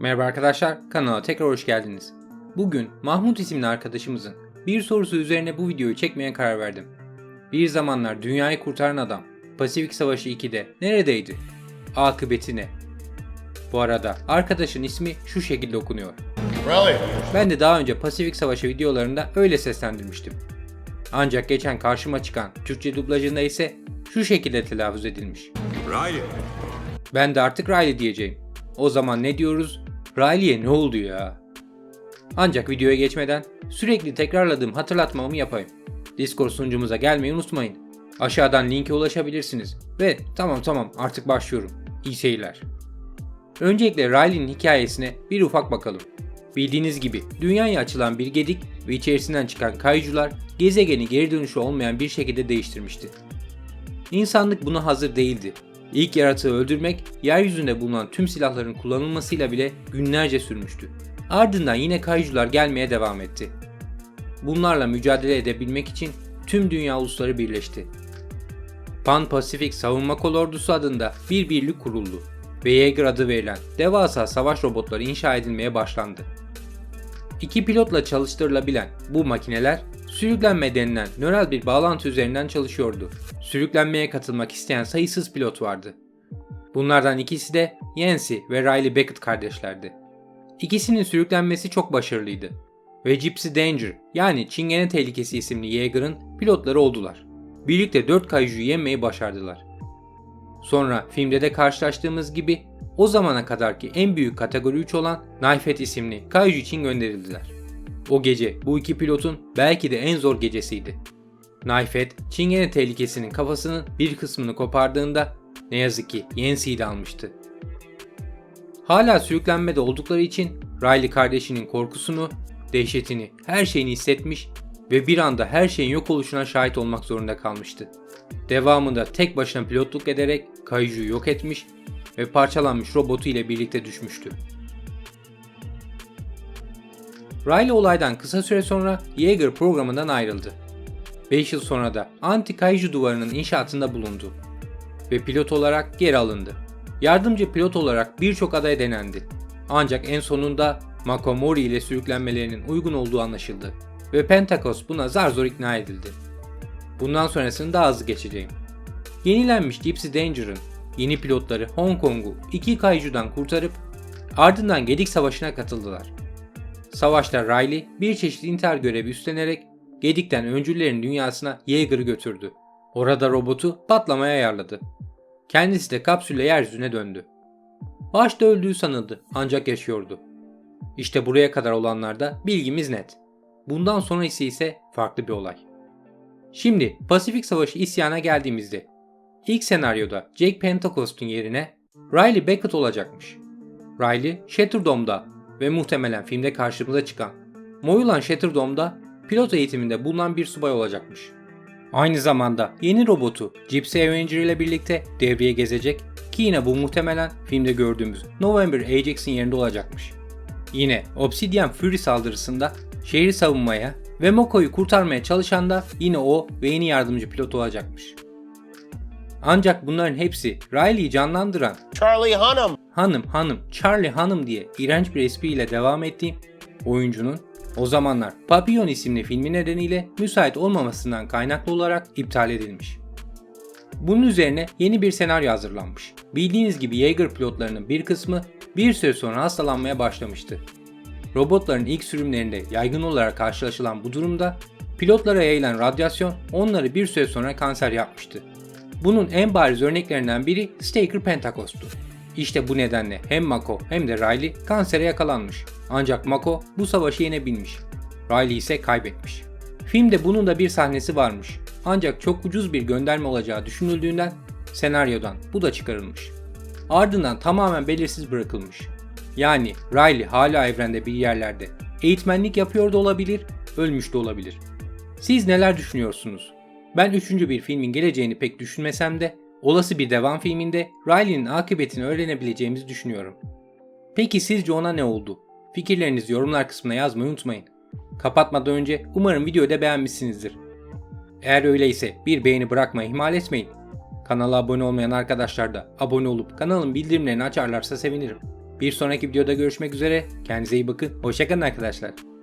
Merhaba arkadaşlar, kanala tekrar hoş geldiniz. Bugün Mahmut isimli arkadaşımızın bir sorusu üzerine bu videoyu çekmeye karar verdim. Bir zamanlar dünyayı kurtaran adam Pasifik Savaşı 2'de neredeydi? Akıbeti ne? Bu arada arkadaşın ismi şu şekilde okunuyor. Ben de daha önce Pasifik Savaşı videolarında öyle seslendirmiştim. Ancak geçen karşıma çıkan Türkçe dublajında ise şu şekilde telaffuz edilmiş. Riley. Ben de artık Riley diyeceğim. O zaman ne diyoruz? Riley'e ne oldu ya? Ancak videoya geçmeden sürekli tekrarladığım hatırlatmamı yapayım. Discord sunucumuza gelmeyi unutmayın. Aşağıdan linke ulaşabilirsiniz. Ve tamam tamam artık başlıyorum. İyi seyirler. Öncelikle Riley'nin hikayesine bir ufak bakalım. Bildiğiniz gibi dünyaya açılan bir gedik ve içerisinden çıkan kayucular gezegeni geri dönüşü olmayan bir şekilde değiştirmişti. İnsanlık buna hazır değildi. İlk yaratığı öldürmek, yeryüzünde bulunan tüm silahların kullanılmasıyla bile günlerce sürmüştü. Ardından yine kayucular gelmeye devam etti. Bunlarla mücadele edebilmek için tüm dünya ulusları birleşti. Pan-Pasifik Savunma Kolordusu adında bir birlik kuruldu ve Jaeger adı verilen devasa savaş robotları inşa edilmeye başlandı. İki pilotla çalıştırılabilen bu makineler sürüklenme denilen nöral bir bağlantı üzerinden çalışıyordu. Sürüklenmeye katılmak isteyen sayısız pilot vardı. Bunlardan ikisi de Yancy ve Riley Beckett kardeşlerdi. İkisinin sürüklenmesi çok başarılıydı ve Gypsy Danger yani Çingene Tehlikesi isimli Jaeger'ın pilotları oldular. Birlikte 4 kayucuyu yenmeyi başardılar. Sonra filmde de karşılaştığımız gibi o zamana kadarki en büyük kategori 3 olan Knifehead isimli kayucu için gönderildiler. O gece bu iki pilotun belki de en zor gecesiydi. Knifehead, Çingene tehlikesinin kafasının bir kısmını kopardığında ne yazık ki Yancy'yi de almıştı. Hala sürüklenmede oldukları için Riley kardeşinin korkusunu, dehşetini, her şeyini hissetmiş ve bir anda her şeyin yok oluşuna şahit olmak zorunda kalmıştı. Devamında tek başına pilotluk ederek kayucuyu yok etmiş ve parçalanmış robotu ile birlikte düşmüştü. Riley olaydan kısa süre sonra Jaeger programından ayrıldı. 5 yıl sonra da anti-kaiju duvarının inşaatında bulundu ve pilot olarak geri alındı. Yardımcı pilot olarak birçok adaya denendi. Ancak en sonunda Makomori ile sürüklenmelerinin uygun olduğu anlaşıldı ve Pentakos buna zar zor ikna edildi. Bundan sonrasını daha hızlı geçeceğim. Yenilenmiş Gypsy Danger'ın yeni pilotları Hong Kong'u iki kayucudan kurtarıp ardından Gedik Savaşı'na katıldılar. Savaşta Riley bir çeşit intihar görevi üstlenerek Gedik'ten öncüllerin dünyasına Jaeger'ı götürdü. Orada robotu patlamaya ayarladı. Kendisi de kapsülle yeryüzüne döndü. Başta öldüğü sanıldı ancak yaşıyordu. İşte buraya kadar olanlarda bilgimiz net. Bundan sonrası ise farklı bir olay. Şimdi Pasifik Savaşı isyana geldiğimizde ilk senaryoda Jake Pentacost'un yerine Riley Beckett olacakmış. Riley Shatterdome'da ve muhtemelen filmde karşımıza çıkan Moyulan Shatterdome'da pilot eğitiminde bulunan bir subay olacakmış. Aynı zamanda yeni robotu Gypsy Avenger ile birlikte devreye gezecek ki yine bu muhtemelen filmde gördüğümüz November Ajax'in yerinde olacakmış. Yine Obsidian Fury saldırısında şehri savunmaya ve Moko'yu kurtarmaya çalışan da yine o ve yeni yardımcı pilot olacakmış. Ancak bunların hepsi Riley'i canlandıran Charlie Hunnam. hanım hanım Charlie hanım diye iğrenç bir espriyle devam ettiği oyuncunun o zamanlar Papillon isimli filmi nedeniyle müsait olmamasından kaynaklı olarak iptal edilmiş. Bunun üzerine yeni bir senaryo hazırlanmış. Bildiğiniz gibi Jaeger pilotlarının bir kısmı bir süre sonra hastalanmaya başlamıştı. Robotların ilk sürümlerinde yaygın olarak karşılaşılan bu durumda pilotlara yayılan radyasyon onları bir süre sonra kanser yapmıştı. Bunun en bariz örneklerinden biri Staker Pentacost'tu. İşte bu nedenle hem Mako hem de Riley kansere yakalanmış. Ancak Mako bu savaşı yenebilmiş. Riley ise kaybetmiş. Filmde bunun da bir sahnesi varmış. Ancak çok ucuz bir gönderme olacağı düşünüldüğünden senaryodan bu da çıkarılmış. Ardından tamamen belirsiz bırakılmış. Yani Riley hala evrende bir yerlerde eğitmenlik yapıyor da olabilir, ölmüş de olabilir. Siz neler düşünüyorsunuz? Ben üçüncü bir filmin geleceğini pek düşünmesem de olası bir devam filminde Riley'nin akıbetini öğrenebileceğimizi düşünüyorum. Peki sizce ona ne oldu? Fikirlerinizi yorumlar kısmına yazmayı unutmayın. Kapatmadan önce umarım videoyu da beğenmişsinizdir. Eğer öyleyse bir beğeni bırakmayı ihmal etmeyin. Kanala abone olmayan arkadaşlar da abone olup kanalın bildirimlerini açarlarsa sevinirim. Bir sonraki videoda görüşmek üzere. Kendinize iyi bakın. Hoşçakalın arkadaşlar.